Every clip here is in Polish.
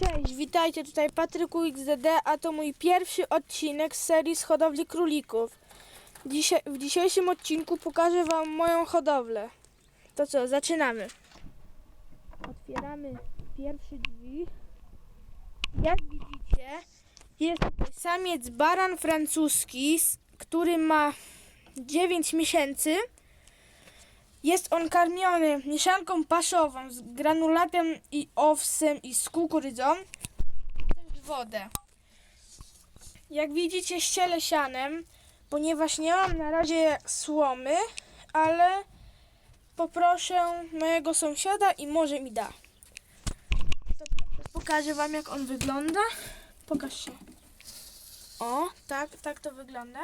Cześć, witajcie tutaj Patryku XDD, a to mój pierwszy odcinek z serii z hodowli królików. Dzisiaj, w dzisiejszym odcinku pokażę Wam moją hodowlę. To co, zaczynamy. Otwieramy pierwsze drzwi. Jak widzicie, jest tutaj samiec baran francuski, który ma 9 miesięcy. Jest on karmiony mieszanką paszową z granulatem i owsem i z kukurydzą. Też wodę. Jak widzicie ściele sianem, ponieważ nie mam na razie słomy, ale poproszę mojego sąsiada i może mi da. Pokażę wam jak on wygląda. Pokaż się. O, tak, tak to wygląda.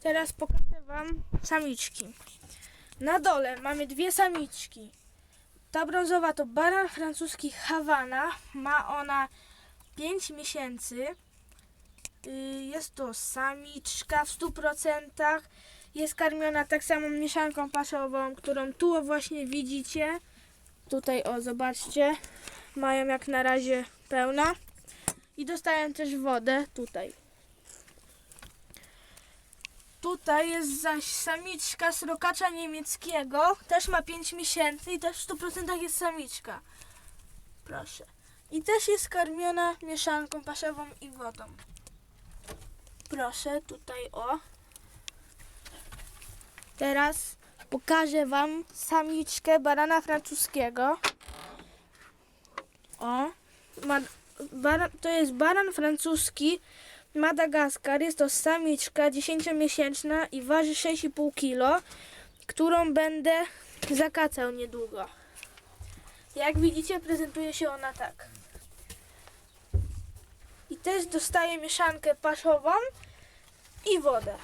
Teraz pokażę wam samiczki. Na dole mamy dwie samiczki. Ta brązowa to baran francuski Havana. Ma ona 5 miesięcy. Y, Jest to samiczka w 100%. Jest karmiona tak samo mieszanką paszową, którą tu właśnie widzicie. Tutaj o, zobaczcie. Mają jak na razie pełna. I dostają też wodę tutaj. Tutaj jest zaś samiczka srokacza niemieckiego. Też ma 5 miesięcy i też w 100% jest samiczka. Proszę. I też jest karmiona mieszanką paszową i wodą. Proszę, tutaj o. Teraz pokażę Wam samiczkę barana francuskiego. O. To jest baran francuski Madagaskar. Jest to samiczka 10-miesięczna i waży 6,5 kg, którą będę zakacał niedługo. Jak widzicie, prezentuje się ona tak. I też dostaje mieszankę paszową i wodę.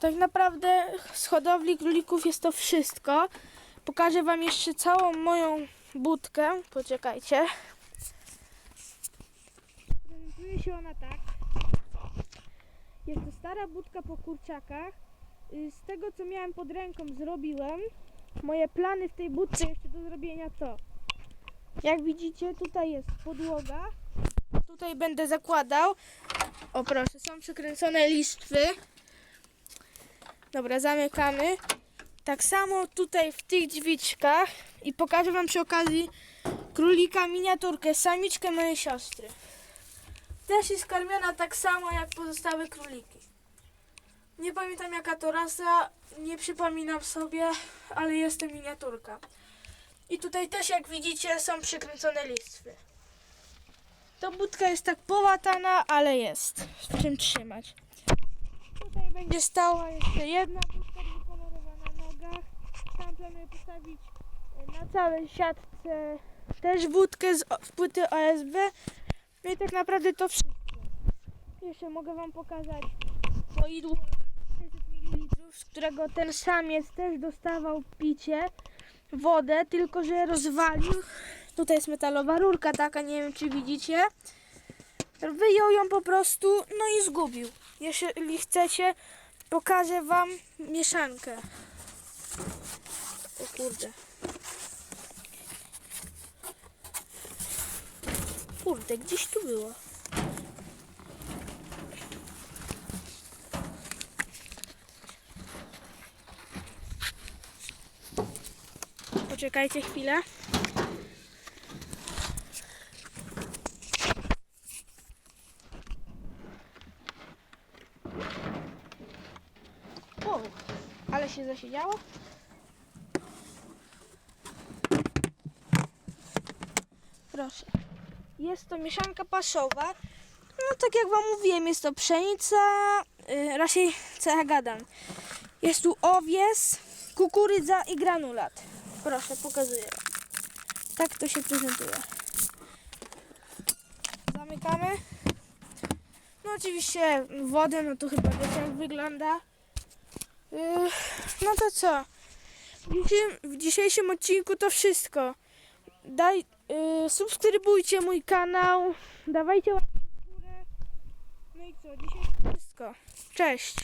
Tak naprawdę z hodowli królików jest to wszystko. Pokażę Wam jeszcze całą moją budkę. Poczekajcie. Się ona tak. Jest to stara budka po kurczakach. Y, Z tego co miałem pod ręką zrobiłem. Moje plany w tej budce jeszcze do zrobienia to. Jak widzicie tutaj jest podłoga. Tutaj będę zakładał. O proszę, są przykręcone listwy. Dobra, zamykamy. Tak samo tutaj w tych drzwiczkach i pokażę Wam przy okazji królika miniaturkę, samiczkę mojej siostry. Też jest karmiona tak samo jak pozostałe króliki. Nie pamiętam jaka to rasa, nie przypominam sobie, ale jest to miniaturka. I tutaj też jak widzicie są przykręcone listwy. To budka jest tak połatana, ale jest w czym trzymać. Tutaj będzie stała jeszcze jedna budka dwukolorowa na nogach. Tam planuję postawić e, na całej siatce też wódkę z płyty OSB. No i tak naprawdę to wszystko. Jeszcze mogę Wam pokazać poidło 600 ml, z którego ten samiec też dostawał picie, wodę, tylko że rozwalił. Tutaj jest metalowa rurka taka, nie wiem czy widzicie. Wyjął ją po prostu, no i zgubił. Jeżeli chcecie, pokażę Wam mieszankę. O kurde. Kurde, gdzieś tu było. Poczekajcie chwilę. Wow, ale się zasiedziało. Proszę. Jest to mieszanka paszowa. No tak jak Wam mówiłem, jest to pszenica, yy, raczej co ja gadam. Jest tu owies, kukurydza i granulat. Proszę, pokazuję. Tak to się prezentuje. Zamykamy. No oczywiście wodę, no to chyba wiecie jak wygląda. Yy, no to co? W dzisiejszym, odcinku to wszystko. Daj, yy, subskrybujcie mój kanał, dawajcie łapki w górę. No i co? Dzisiaj wszystko. Cześć.